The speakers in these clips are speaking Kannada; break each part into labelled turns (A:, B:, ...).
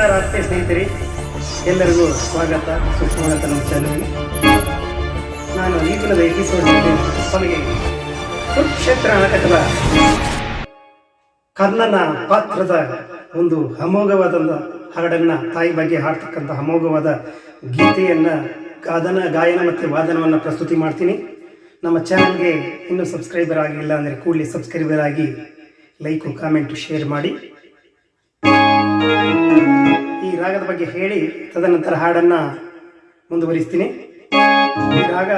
A: ನಮಸ್ಕಾರ ಆತ್ಮೀಯ ಸ್ನೇಹಿತರೆ, ಎಲ್ಲರಿಗೂ ಸ್ವಾಗತ, ಸುಸ್ವಾಗತ ನಮ್ಮ ಚಾನಲ್ಗೆ ನಾನು ಈ ದಿನದ ಎಪಿಸೋಡ್ ಕೊನೆಗೆ ಕುರುಕ್ಷೇತ್ರ ನಾಟಕದ ಕರ್ಣನ ಪಾತ್ರದ ಒಂದು ಅಮೋಘವಾದ ಹಾಡನ್ನ ತಾಯಿ ಬಗ್ಗೆ ಹಾಡ್ತಕ್ಕಂಥ ಅಮೋಘವಾದ ಗೀತೆಯನ್ನು ಗಾದನ, ಗಾಯನ ಮತ್ತು ವಾದನವನ್ನು ಪ್ರಸ್ತುತಿ ಮಾಡ್ತೀನಿ. ನಮ್ಮ ಚಾನಲ್ಗೆ ಇನ್ನೂ ಸಬ್ಸ್ಕ್ರೈಬರ್ ಆಗಿಲ್ಲ ಅಂದರೆ ಕೂಡಲೇ ಸಬ್ಸ್ಕ್ರೈಬರ್ ಆಗಿ ಲೈಕು, ಕಾಮೆಂಟ್, ಶೇರ್ ಮಾಡಿ. ಈ ರಾಗದ ಬಗ್ಗೆ ಹೇಳಿ ತದನಂತರ ಹಾಡನ್ನ ಮುಂದುವರಿಸ್ತೀನಿ. ಈ ರಾಗ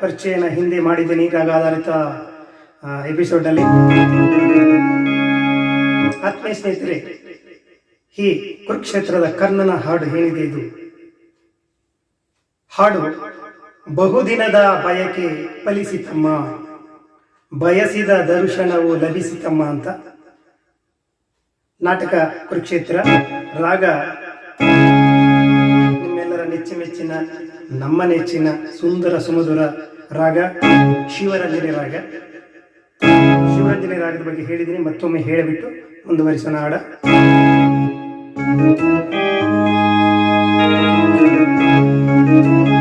A: ಪರಿಚಯನ ಹಿಂದೆ ಮಾಡಿದ್ದೀನಿ. ರಾಗ ಆಧಾರಿತ ಎಪಿಸೋಡ್ನಲ್ಲಿ ಆತ್ಮೀಯ ಸ್ನೇಹಿತರೆ, ಈ ಕುರುಕ್ಷೇತ್ರದ ಕರ್ಣನ ಹಾಡು ಹೇಳಿದೆ ಇದು? ಹಾಡು, ಬಹುದಿನದ ಬಯಕೆ ಫಲಿಸಿತಮ್ಮ, ಬಯಸಿದ ದರ್ಶನವು ಲಭಿಸಿತಮ್ಮ ಅಂತ. ನಾಟಕ ಕುರುಕ್ಷೇತ್ರ, ರಾಗ. ನಿಮ್ಮೆಲ್ಲರ ನೆಚ್ಚಿಮೆಚ್ಚಿನ ನಮ್ಮ ನೆಚ್ಚಿನ ಸುಂದರ ಸುಮಧುರ ರಾಗ, ಶಿವರಂಜನೆ ರಾಗ. ಶಿವರಂಜನೆ ರಾಗದ ಬಗ್ಗೆ ಹೇಳಿದ್ದೀನಿ, ಮತ್ತೊಮ್ಮೆ ಹೇಳಿಬಿಟ್ಟು ಮುಂದುವರಿಸೋಣ ಹಾಡ ಶಿವರಂಜನೆ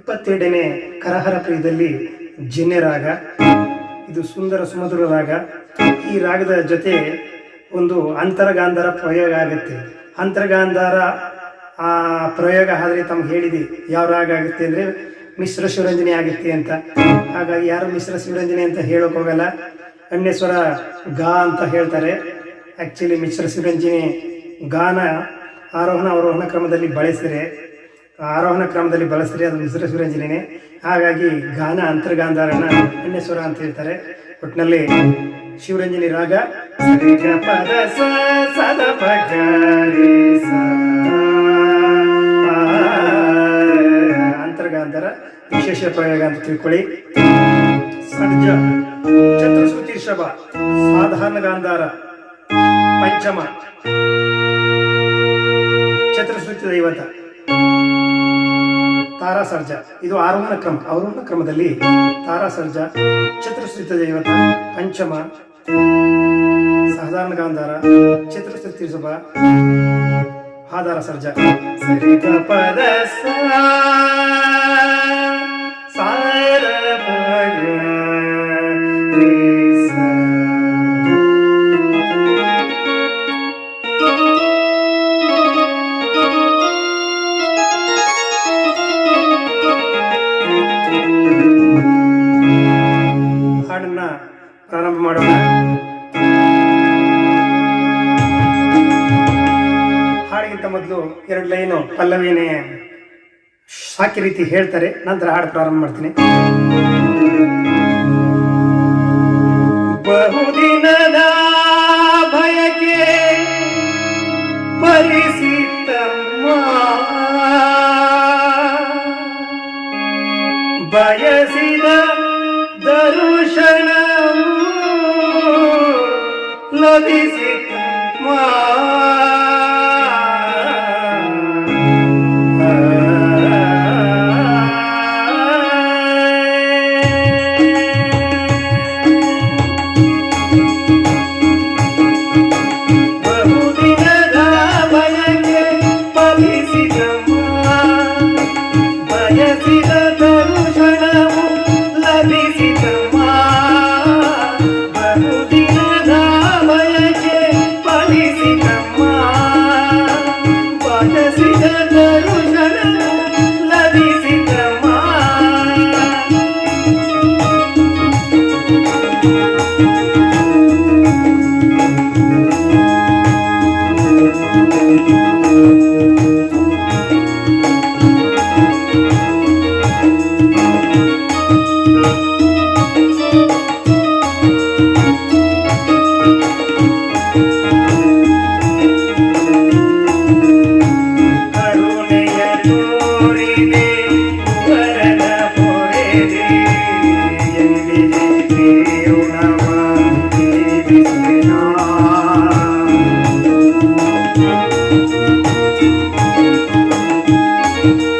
A: ಇಪ್ಪತ್ತೆರಡನೇ ಕರಹರ ಪ್ರಿಯದಲ್ಲಿ ಜನ್ಯ ರಾಗ, ಇದು ಸುಂದರ ಸುಮಧುರ ರಾಗ. ಈ ರಾಗದ ಜೊತೆ ಒಂದು ಅಂತರಗಾಂಧಾರ ಪ್ರಯೋಗ ಆಗುತ್ತೆ. ಅಂತರಗಾಂಧಾರ, ಆ ಪ್ರಯೋಗ ಆದರೆ ತಮ್ಗೆ ಹೇಳಿದೆ, ಯಾವ ರಾಗ ಆಗುತ್ತೆ ಅಂದರೆ ಮಿಶ್ರ ಶಿವರಂಜನೆ ಆಗುತ್ತೆ ಅಂತ. ಹಾಗಾಗಿ ಯಾರು ಮಿಶ್ರ ಶಿವರಂಜನೆ ಅಂತ ಹೇಳೋಕೆ ಹೋಗಲ್ಲ. ಅಣ್ಣೇಶ್ವರ ಗಾ ಅಂತ ಹೇಳ್ತಾರೆ. ಆ್ಯಕ್ಚುಲಿ ಮಿಶ್ರ ಶಿವರಂಜನೆ ಗಾನ ಆರೋಹಣ, ಅವರೋಹಣ ಕ್ರಮದಲ್ಲಿ ಬಳಸಿದರೆ ಆರೋಹಣ ಕ್ರಮದಲ್ಲಿ ಬಳಸಿದ್ರೆ ಅದು ಮಿಶ್ರ ಶಿವರಂಜನೆ ಹಾಗಾಗಿ ಗಾನ ಅಂತರ್ಗಾಂಧಾರನ ಅನ್ಯಸ್ವರ ಅಂತ ಹೇಳ್ತಾರೆ. ಒಟ್ಟಿನಲ್ಲಿ ಶಿವರಂಜನಿ ರಾಗ ಪದ ಸದ ಅಂತರ್ಗಾಂಧಾರ, ವಿಶೇಷ ಪ್ರಯೋಗ ಅಂತ ತಿಳ್ಕೊಳ್ಳಿ. ಚತುಶ್ರುತಿ ಶಭ ಸಾಧಾರಣ ಗಾಂಧಾರ, ಪಂಚಮ ಚತುಶ್ರುತಿ ದೈವತ. ತಾರಾ ಸರ್ಜ ಇದು ಆರೋಹಣ ಕ್ರಮ. ಆರೋಹಣ ಕ್ರಮದಲ್ಲಿ ತಾರಾ ಸರ್ಜ ಚತುರ್ಸ್ತ ದೈವತ, ಪಂಚಮ, ಸಾಧಾರಣ ಗಾಂಧಾರ ಚತುಶ್ರುತಿ ಸುಭ ಹಾದಾರ ಸರ್ಜ ಪದ ಸಾರ ಗ ಪ್ರಾರಂಭ ಮಾಡೋಣ. ಹಾಡಿಗಿಂತ ಮೊದಲು ಎರಡು ಲೈನು ಪಲ್ಲವಿನೇ ಸಾಕಿ ರೀತಿ ಹೇಳ್ತಾರೆ ನಂತರ ಹಾಡು ಪ್ರಾರಂಭ ಮಾಡ್ತೀನಿ. ಲಭಿಸಿತ ಬಹುದಿನದ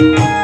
A: thank you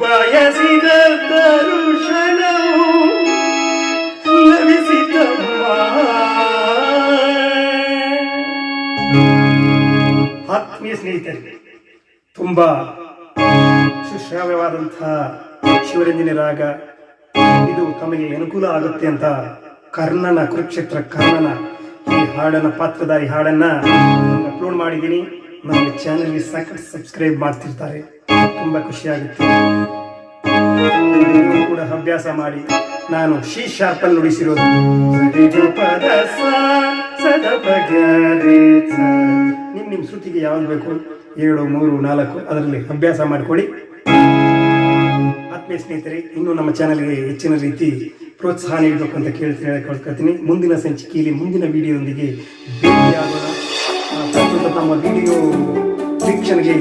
A: ಬಯಸಿದ ದರುಶನವು ಲಭಿಸಿದಮ್ಮ ಆತ್ಮೀಯ ಸ್ನೇಹಿತರೆ ತುಂಬಾ ಸುಶ್ರಾವ್ಯವಾದಂತಹ ಶಿವರಂಜನೆ ರಾಗ, ಇದು ತಮಗೆ ಅನುಕೂಲ ಆಗುತ್ತೆ ಅಂತ ಕರ್ಣನ ಕುರುಕ್ಷೇತ್ರ, ಕರ್ಣನ ಈ ಹಾಡನ್ನ ಪಾತ್ರಧಾರಿ ಹಾಡನ್ನ ಅಪ್ಲೋಡ್ ಮಾಡಿದ್ದೀನಿ. ನನ್ನ ಚಾನಲ್ಗೆ ಸಾಕಷ್ಟು ಸಬ್ಸ್ಕ್ರೈಬ್ ಮಾಡ್ತಿರ್ತಾರೆ. ತುಂಬಾ ಖುಷಿ ಆಗುತ್ತೆ. ನೀವು ಕೂಡ ಅಭ್ಯಾಸ ಮಾಡಿ. ನಾನು ಶಿ ಶಾರ್ಪಲ್ಲಿ ನುಡಿಸಿರೋದು. ನಿಮ್ಮ ನಿಮ್ಮ ಶ್ರುತಿಗೆ ಯಾವ್ದು ಬೇಕು? ಏಳು ಮೂರು, ನಾಲ್ಕು, ಅದರಲ್ಲಿ ಅಭ್ಯಾಸ ಮಾಡಿಕೊಡಿ ಆತ್ಮೀಯ ಸ್ನೇಹಿತರೆ, ಇನ್ನು ನಮ್ಮ ಚಾನಲ್ಗೆ ಹೆಚ್ಚಿನ ರೀತಿ ಪ್ರೋತ್ಸಾಹ ನೀಡಬೇಕು ಅಂತ ಕೇಳ್ತೀನಿ ಕೇಳ್ಕೊಳ್ತೀನಿ. ಮುಂದಿನ ಸಂಚಿಕೆಯಲ್ಲಿ ಮುಂದಿನ ವಿಡಿಯೋದೊಂದಿಗೆ ಭೇಟಿಯಾಗೋಣ. ಪ್ರಸ್ತುತ ತಮ್ಮ ವಿಡಿಯೋ ವೀಕ್ಷಣೆಗೆ